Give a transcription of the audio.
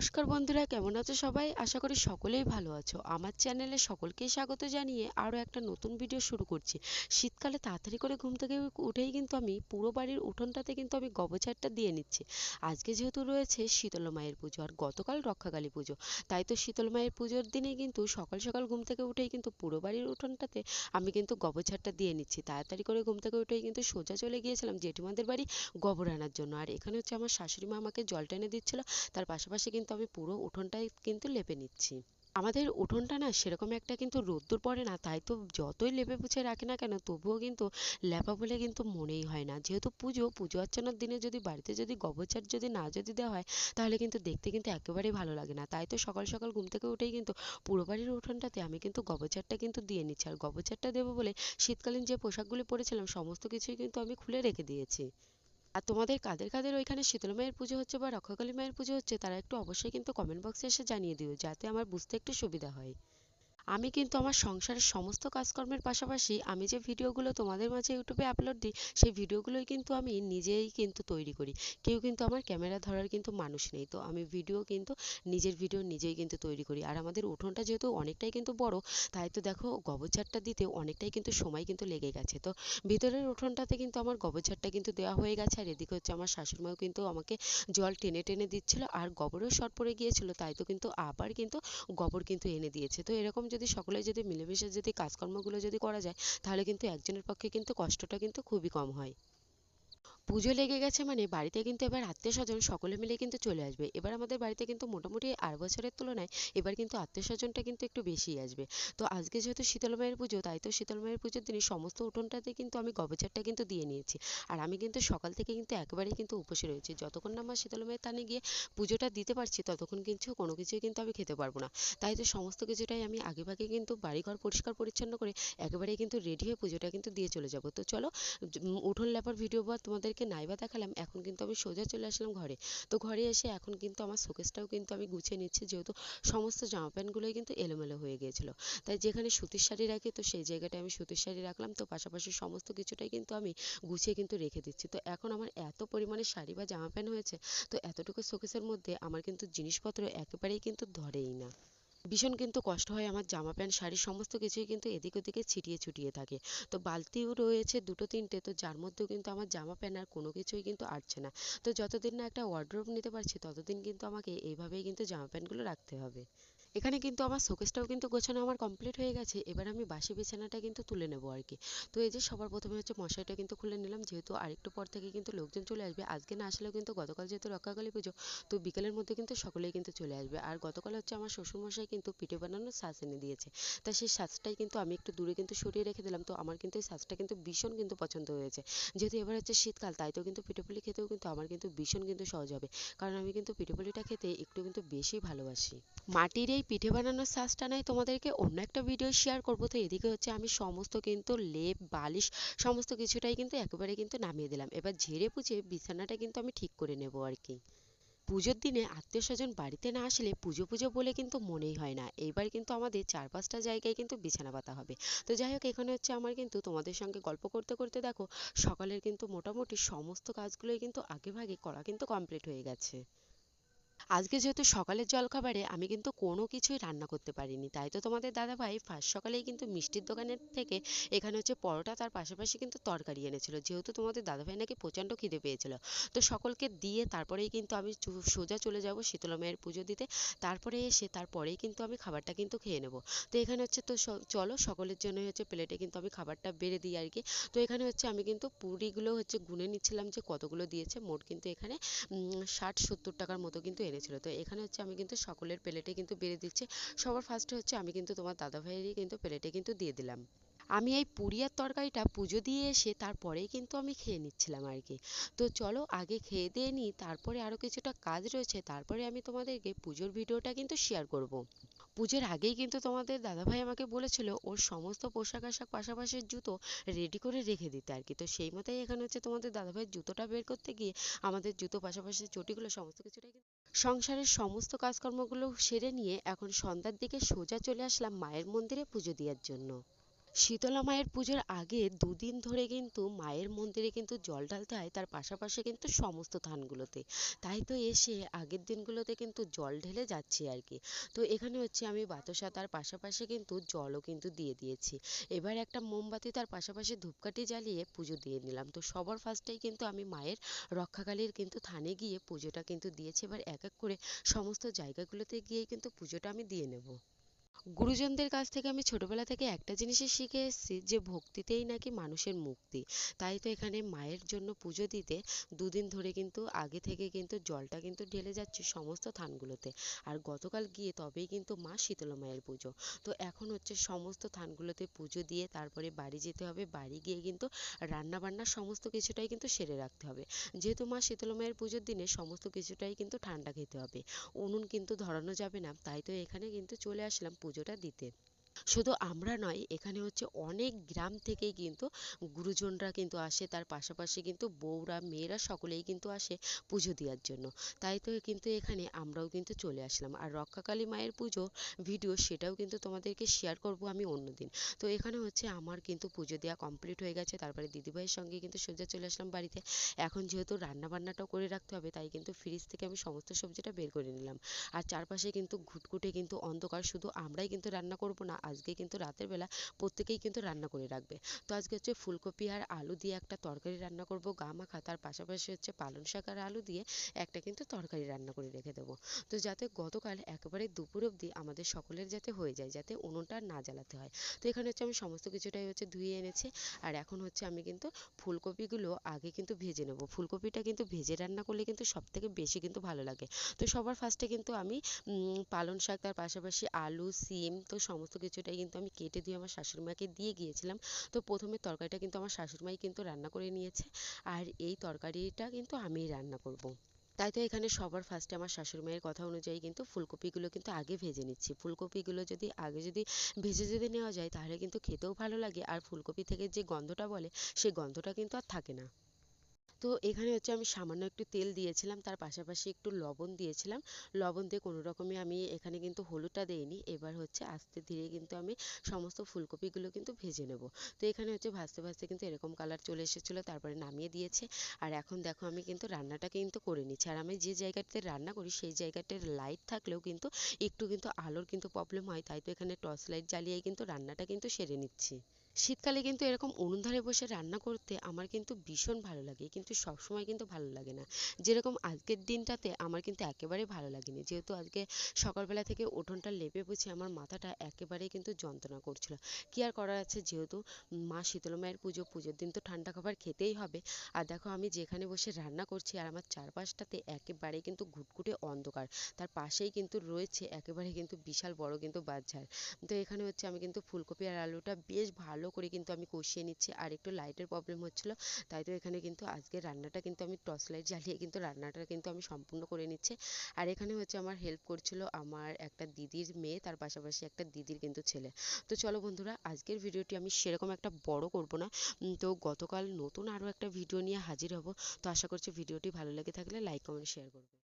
নমস্কার বন্ধুরা, কেমন আছো সবাই? আশা করি সকলেই ভালো আছো। আমার চ্যানেলে সকলকেই স্বাগত জানিয়ে আরও একটা নতুন ভিডিও শুরু করছি। শীতকালে তাড়াতাড়ি করে ঘুম থেকে উঠেই কিন্তু আমি পুরো বাড়ির উঠোনটাতে কিন্তু আমি গোবরঝাড়টা দিয়ে নিচ্ছি। আজকে যেহেতু রয়েছে শীতল মায়ের পুজো আর গতকাল রক্ষাকালী পুজো, তাই তো শীতল মায়ের পুজোর দিনে কিন্তু সকাল সকাল ঘুম থেকে উঠেই কিন্তু পুরো বাড়ির উঠোনটাতে আমি কিন্তু গোবরঝাড়টা দিয়ে নিচ্ছি। তাড়াতাড়ি করে ঘুম থেকে উঠেই কিন্তু সোজা চলে গিয়েছিলাম জেঠিমাদের বাড়ি গোবর আনার জন্য। আর এখানে হচ্ছে আমার শাশুড়ি মা আমাকে জল টেনে দিচ্ছিল, তার পাশাপাশি কিন্তু আমি পুরো উঠোনটাই কিন্তু লেপে নিচ্ছি। আমাদের উঠোনটা না সেরকম একটা কিন্তু রোদ্দুর পড়ে না, তাই তো যতই লেপে পুছে রাখি না কেন, তবুও কিন্তু লেপা বলে কিন্তু মনেই হয় না। যেহেতু পুজো পুজো অর্চনার দিনে যদি বাড়িতে যদি গোবরঝাড় যদি না যদি দেওয়া হয়, তাহলে কিন্তু দেখতে কিন্তু একেবারেই ভালো লাগে না। তাই তো সকাল সকাল ঘুম থেকে উঠেই কিন্তু পুরো বাড়ির উঠোনটাতে আমি কিন্তু গোবরঝাড়টা কিন্তু দিয়ে নিচ্ছি। আর গোবরঝাড়টা দেবো বলে শীতকালীন যে পোশাকগুলি পরেছিলাম, সমস্ত কিছুই কিন্তু আমি খুলে রেখে দিয়েছি। আর তোমাদের কাদের কাদের ওইখানে শীতল মায়ের পুজো হচ্ছে বা রক্ষাকালী মায়ের পুজো হচ্ছে, তারা একটু অবশ্যই কিন্তু কমেন্ট বক্সে এসে জানিয়ে দিও, যাতে আমার বুঝতে একটু সুবিধা হয়। আমি কিন্তু আমার সংসারের সমস্ত কাজকর্মের পাশাপাশি আমি যে ভিডিওগুলো তোমাদের মাঝে ইউটিউবে আপলোড দিই, সেই ভিডিওগুলোই কিন্তু আমি নিজেই কিন্তু তৈরি করি। কেউ কিন্তু আমার ক্যামেরা ধরার কিন্তু মানুষ নেই। তো আমি ভিডিও কিন্তু নিজের ভিডিও নিজেই কিন্তু তৈরি করি। আর আমাদের উঠোনটা যেহেতু অনেকটাই কিন্তু বড়, তাই তো দেখো গোবরঝাড়টা দিতে অনেকটাই কিন্তু সময় কিন্তু লেগে গেছে। তো ভিতরের উঠোনটাতে কিন্তু আমার গোবরঝাড়টা কিন্তু দেওয়া হয়ে গেছে। আর এদিকে হচ্ছে আমার শাশুড়িমাও কিন্তু আমাকে জল টেনে টেনে দিচ্ছিল, আর গোবরও শর্ট পড়ে গিয়েছিল, তাই তো কিন্তু আবার কিন্তু গোবর কিন্তু এনে দিয়েছে। তো এরকম যদি সকলে যদি মিলেমিশে যদি কাজকর্মগুলো যদি করা যায়, তাহলে কিন্তু একজনের পক্ষে কিন্তু কষ্টটা কিন্তু খুবই কম হয়। পুজো লেগে গেছে মানে বাড়িতে কিন্তু এবার আত্মীয় স্বজন সকলে মিলে কিন্তু চলে আসবে। এবার আমাদের বাড়িতে কিন্তু মোটামুটি আর বছরের তুলনায় এবার কিন্তু আত্মীয় স্বজনটা কিন্তু একটু বেশিই আসবে। তো আজকে যেহেতু শীতল মায়ের পুজো, তাই তো শীতল মায়ের পুজোর দিনে সমস্ত উঠোনটাতে কিন্তু আমি গোবরঝাড়টা কিন্তু দিয়ে নিয়েছি। আর আমি কিন্তু সকাল থেকে কিন্তু একেবারেই কিন্তু উপসে রয়েছি। যতক্ষণ না আমার শীতল মায়ের থানে গিয়ে পুজোটা দিতে পারছি, ততক্ষণ কিন্তু কোনো কিছুই কিন্তু আমি খেতে পারব না। তাই তো সমস্ত কিছুটাই আমি আগে ভাগে কিন্তু বাড়িঘর পরিষ্কার পরিচ্ছন্ন করে একেবারেই কিন্তু রেডি হয়ে পুজোটা কিন্তু দিয়ে চলে যাব। তো চলো উঠোন লেপার ভিডিও বা তোমাদেরকে নাইবা দেখালাম, এখন কিন্তু আমি সোজা চলে আসলাম ঘরে। তো ঘরে এসে এখন কিন্তু আমার শোকেসটাও কিন্তু আমি গুছিয়ে নিচ্ছি, যেহেতু সমস্ত জামা প্যান্টগুলোই কিন্তু এলোমেলো হয়ে গিয়েছিল। তাই যেখানে সুতির শাড়ি রাখি, তো সেই জায়গাটায় আমি সুতির শাড়ি রাখলাম, তো পাশাপাশি সমস্ত কিছুটাই কিন্তু আমি গুছিয়ে কিন্তু রেখে দিচ্ছি। তো এখন আমার এত পরিমাণে শাড়ি বা জামা প্যান্ট হয়েছে, তো এতটুকু শোকেসের মধ্যে আমার কিন্তু জিনিসপত্র একেবারেই কিন্তু ধরেই না। ভীষণ কিন্তু কষ্ট হয় আমার জামা প্যান্ট, শাড়ি সমস্ত কিছুই কিন্তু এদিক ওদিকে ছিটিয়ে ছুটিয়ে থাকে। তো বালতিও রয়েছে দুটো, তিনটে, তো যার মধ্যেও কিন্তু আমার জামা প্যান্ট আর কোনো কিছুই কিন্তু আটছে না। তো যতদিন না একটা ওয়ার্ড্রোব নিতে পারছি, ততদিন কিন্তু আমাকে এইভাবেই কিন্তু জামা প্যান্টগুলো রাখতে হবে। এখানে কিন্তু আমার শোকেসটাও কিন্তু গোছানো আমার কমপ্লিট হয়ে গেছে। এবার আমি বাসি বিছানাটা কিন্তু তুলে নেব আর কি। তো এই যে সবার প্রথমে হচ্ছে মশারিটা কিন্তু খুলে নিলাম, যেহেতু আরেকটু পর থেকে কিন্তু লোকজন চলে আসবে। আজকে না আসলেও কিন্তু গতকাল যেহেতু রক্ষাকালী পুজো, তো বিকেলের মধ্যে কিন্তু সকলেই কিন্তু চলে আসবে। আর গতকাল হচ্ছে আমার শ্বশুরমশাই কিন্তু পিঠে বানানোর সাজ এনে দিয়েছে। তা সেই সাজটাই কিন্তু আমি একটু দূরে কিন্তু সরিয়ে রেখে দিলাম। তো আমার কিন্তু এই সাজটা কিন্তু ভীষণ কিন্তু পছন্দ হয়েছে। যেহেতু এবার হচ্ছে শীতকাল, তাই তো কিন্তু পিঠে পুলি খেতেও কিন্তু আমার কিন্তু ভীষণ কিন্তু সহজ হবে। কারণ আমি কিন্তু পিঠে পুলিটা খেতে একটু কিন্তু বেশি ভালোবাসি। মাটির এই পিঠে বানানোর সাজটা নাই, তোমাদেরকে অন্য একটা ভিডিও শেয়ার করব। তো এদিকে হচ্ছে আমি সমস্ত কিন্তু লেপ, বালিশ সমস্ত কিছুটাই কিন্তু একেবারে কিন্তু নামিয়ে দিলাম। এবার ঝেড়ে পুছে বিছানাটা কিন্তু আমি ঠিক করে নেব আর কি। পুজোর দিনে আত্মীয় স্বজন বাড়িতে না আসলে পুজো পুজো বলে কিন্তু মনেই হয় না। এইবার কিন্তু আমাদের চার পাঁচটা জায়গায় কিন্তু বিছানা পাতা হবে। তো যাই হোক, এখানে হচ্ছে আমার কিন্তু তোমাদের সঙ্গে গল্প করতে করতে দেখো, সকালের কিন্তু মোটামুটি সমস্ত কাজগুলোই কিন্তু আগে ভাগে করা কিন্তু কমপ্লিট হয়ে গেছে। আজকে যেহেতু সকালের জলখাবারে, আমি কিন্তু কোনো কিছুই রান্না করতে পারিনি। তাই তো তোমাদের দাদাভাই ফার্স্ট সকালেই কিন্তু মিষ্টির দোকানের থেকে এখানে হচ্ছে পরোটা, তার পাশাপাশি কিন্তু তরকারি এনেছিল। যেহেতু তোমাদের দাদাভাই নাকি প্রচণ্ড খিদে পেয়েছিল। তো সকলকে দিয়ে তারপরেই কিন্তু আমি সোজা চলে যাব শীতলা মায়ের পুজো দিতে। তারপরে এসে তারপরেই কিন্তু আমি খাবারটা কিন্তু খেয়ে নেব। তো এখানে হচ্ছে তো চলো সকলের জন্যই হচ্ছে প্লেটে কিন্তু আমি খাবারটা বেড়ে দিই আর কি। তো এখানে হচ্ছে আমি কিন্তু পুরিগুলো হচ্ছে গুনে নিচ্ছিলাম যে কতগুলো দিয়েছে। মোট কিন্তু এখানে ষাট সত্তর টাকার মতো কিন্তু এনেছিল। তো এখানে হচ্ছে আমি কিন্তু সকলের প্লেটে কিন্তু বেড়ে দিচ্ছি। সবার ফার্স্টে হচ্ছে আমি কিন্তু তোমার দাদা ভাইয়েরই কিন্তু প্লেটে কিন্তু দিয়ে দিলাম। আমি এই পুরি আর তরকারিটা পুজো দিয়ে এসে তারপরেই কিন্তু আমি খেয়ে নিচ্ছিলাম আর কি। তো চলো আগে খেয়ে দিয়ে নিই তারপরে আরও কিছুটা কাজ রয়েছে, তারপরে আমি তোমাদেরকে পুজোর ভিডিওটা কিন্তু শেয়ার করব। পুজোর আগেই কিন্তু তোমাদের দাদাভাই আমাকে বলেছিল, ওর সমস্ত পোশাক আশাক পাশাপাশি জুতো রেডি করে রেখে দিতে আর কি। তো সেই মতোই এখানে হচ্ছে তোমাদের দাদাভাইয়ের জুতোটা বের করতে গিয়ে আমাদের জুতো পাশাপাশি চটিগুলো সমস্ত কিছুটাই সংসারের সমস্ত কাজকর্মগুলো সেরে নিয়ে এখন সন্ধ্যার দিকে সোজা চলে আসলাম মায়ের মন্দিরে পুজো দেওয়ার জন্য। শীতলা মায়ের পুজোর আগে দুদিন ধরে কিন্তু মায়ের মন্দিরে কিন্তু জল ঢালতে হয়, তার পাশাপাশি কিন্তু সমস্ত থানগুলোতে তাই তো এসে আগের দিনগুলোতে কিন্তু জল ঢেলে যাচ্ছি আর কি। তো এখানে হচ্ছে আমি বাতাসা, তার পাশাপাশি কিন্তু জলও কিন্তু দিয়ে দিয়েছি। এবার একটা মোমবাতি, তার পাশাপাশি ধূপকাঠি জ্বালিয়ে পুজো দিয়ে নিলাম। তো সবার ফার্স্টেই কিন্তু আমি মায়ের রক্ষাকালীর কিন্তু থানে গিয়ে পুজোটা কিন্তু দিয়েছি। এবার এক এক করে সমস্ত জায়গাগুলোতে গিয়েই কিন্তু পুজোটা আমি দিয়ে নেব। গুরুজনদের কাছ থেকে আমি ছোটবেলা থেকে একটা জিনিসই শিখে এসেছি যে ভক্তিতেই নাকি মানুষের মুক্তি। তাই তো এখানে মায়ের জন্য পুজো দিতে দুদিন ধরে কিন্তু আগে থেকে কিন্তু জলটা কিন্তু ঢেলে যাচ্ছে সমস্ত থানগুলোতে। আর গতকাল গিয়ে তবেই কিন্তু মা শীতলা মায়ের পুজো। তো এখন হচ্ছে সমস্ত থানগুলোতে পুজো দিয়ে তারপরে বাড়ি যেতে হবে, বাড়ি গিয়ে কিন্তু রান্না বান্না সমস্ত কিছুটাই কিন্তু সেরে রাখতে হবে। যেহেতু মা শীতলা মায়ের পুজোর দিনে সমস্ত কিছুটাই কিন্তু ঠান্ডা খেতে হবে। উনুন কিন্তু ধরানো যাবে না, তাই তো এখানে কিন্তু চলে আসলাম পুজোটা দিতে শুধু আমরা নয়, এখানে হচ্ছে অনেক গ্রাম থেকেই কিন্তু গুরুজনরা কিন্তু আসে। তার পাশাপাশি কিন্তু বউরা, মেয়েরা সকলেই কিন্তু আসে পুজো দেওয়ার জন্য। তাই তো কিন্তু এখানে আমরাও কিন্তু চলে আসলাম। আর রক্ষাকালী মায়ের পুজো ভিডিও সেটাও কিন্তু তোমাদেরকে শেয়ার করব আমি অন্যদিন। তো এখানে হচ্ছে আমার কিন্তু পুজো দেওয়া কমপ্লিট হয়ে গেছে। তারপরে দিদিভাইয়ের সঙ্গে কিন্তু সোজা চলে আসলাম বাড়িতে। এখন যেহেতু রান্না বান্নাটাও করে রাখতে হবে, তাই কিন্তু ফ্রিজ থেকে আমি সমস্ত সবজিটা বের করে নিলাম। আর চারপাশে কিন্তু ঘুটঘুটে কিন্তু অন্ধকার, শুধু আমরাই কিন্তু রান্না করব না আজকে কিন্তু রাতের বেলা প্রত্যেকেই কিন্তু রান্না করে রাখবে। তো আজকে হচ্ছে ফুলকপি আর আলু দিয়ে একটা তরকারি রান্না করব, গা মাখা। তার পাশাপাশি হচ্ছে পালং শাক আর আলু দিয়ে একটা কিন্তু তরকারি রান্না করে রেখে দেবো। তো যাতে গতকাল একেবারে দুপুর অবধি আমাদের সকলের যাতে হয়ে যায়, যাতে উনুনটা না জ্বালাতে হয়। তো এখানে হচ্ছে আমি সমস্ত কিছুটাই হচ্ছে ধুয়ে এনেছি। আর এখন হচ্ছে আমি কিন্তু ফুলকপিগুলো আগে কিন্তু ভেজে নেব। ফুলকপিটা কিন্তু ভেজে রান্না করলে কিন্তু সব থেকে বেশি কিন্তু ভালো লাগে। তো সবার ফার্স্টে কিন্তু আমি পালং শাক, তার পাশাপাশি আলু, সিম, তো সমস্ত কিছুটাই কিন্তু আমি কেটে ধুয়ে আমার শাশুড়ি মাকে দিয়ে গিয়েছিলাম। তো প্রথমে তরকারিটা কিন্তু আমার শাশুড়ি মাই কিন্তু রান্না করে নিয়েছে আর এই তরকারিটা কিন্তু আমিই রান্না করব। তাই তো এখানে সবার ফার্স্টে আমার শাশুড়ি মায়ের কথা অনুযায়ী কিন্তু ফুলকপিগুলো কিন্তু আগে ভেজে নিচ্ছি। ফুলকপিগুলো যদি আগে যদি ভেজে যদি নেওয়া যায় তাহলে কিন্তু খেতেও ভালো লাগে। আর ফুলকপি থেকে যে গন্ধটা বলে, সেই গন্ধটা কিন্তু আর থাকে না। তো এখানে হচ্ছে আমি সামান্য একটু তেল দিয়েছিলাম, তার পাশাপাশি একটু লবণ দিয়েছিলাম। লবণ দিয়ে কোনো রকমে আমি এখানে কিন্তু হলুদটা দেইনি, এবার হচ্ছে আস্তে ধীরে কিন্তু আমি সমস্ত ফুলকপিগুলো কিন্তু ভেজে নেব। তো এখানে হচ্ছে ভাজতে ভাজতে কিন্তু এরকম কালার চলে এসেছিল, তারপরে নামিয়ে দিয়েছে। আর এখন দেখো আমি কিন্তু রান্নাটা কিন্তু করে নিচ্ছি। আর আমি যে জায়গাটাতে রান্না করি, সেই জায়গাটার লাইট থাকলেও কিন্তু একটু কিন্তু আলোর কিন্তু প্রবলেম হয়, তাই তো এখানে টর্চ লাইট জ্বালিয়েই কিন্তু রান্নাটা কিন্তু সেরে নিচ্ছি। শীতকালে কিন্তু এরকম উনুন ধারে বসে রান্না করতে আমার কিন্তু ভীষণ ভালো লাগে। কিন্তু সব সময় কিন্তু ভালো লাগে না। যেরকম আজকের দিনটাতে আমার কিন্তু একেবারেই ভালো লাগেনি। যেহেতু আজকে সকালবেলা থেকে উঠোনটা লেপে পুছে আমার মাথাটা একেবারেই কিন্তু যন্ত্রণা করছিল। কি আর করার আছে? যেহেতু মা শীতলা মায়ের পুজো, পুজোর দিন তো ঠান্ডা খাবার খেতেই হবে। আর দেখো আমি যেখানে বসে রান্না করছি আর আমার চারপাশটাতে একেবারেই কিন্তু ঘুটঘুটে অন্ধকার। তার পাশেই কিন্তু রয়েছে একেবারে কিন্তু বিশাল বড় কিন্তু বাঁশঝাড় তো এখানে হচ্ছে আমি কিন্তু ফুলকপি আর আলুটা বেশ ভালো করে কিন্তু আমি কষিয়ে নিচ্ছি। আর একটু লাইটের প্রবলেম হচ্ছিল, তাই তো এখানে কিন্তু আজকে রান্নাটা কিন্তু আমি টর্চ লাইট জ্বালিয়ে কিন্তু রান্নাটা কিন্তু আমি সম্পূর্ণ করে নিচ্ছি। আর এখানে হচ্ছে আমার হেল্প করছিল আমার একটা দিদির মেয়ে, তার পাশাপাশি একটা দিদির কিন্তু ছেলে। তো চলো বন্ধুরা, আজকের ভিডিওটি আমি সেরকম একটা বড় করব না। তো গতকাল নতুন আরও একটা ভিডিও নিয়ে হাজির হব। তো আশা করছি ভিডিওটি ভালো লেগে থাকলে লাইক কমেন্ট শেয়ার করবে।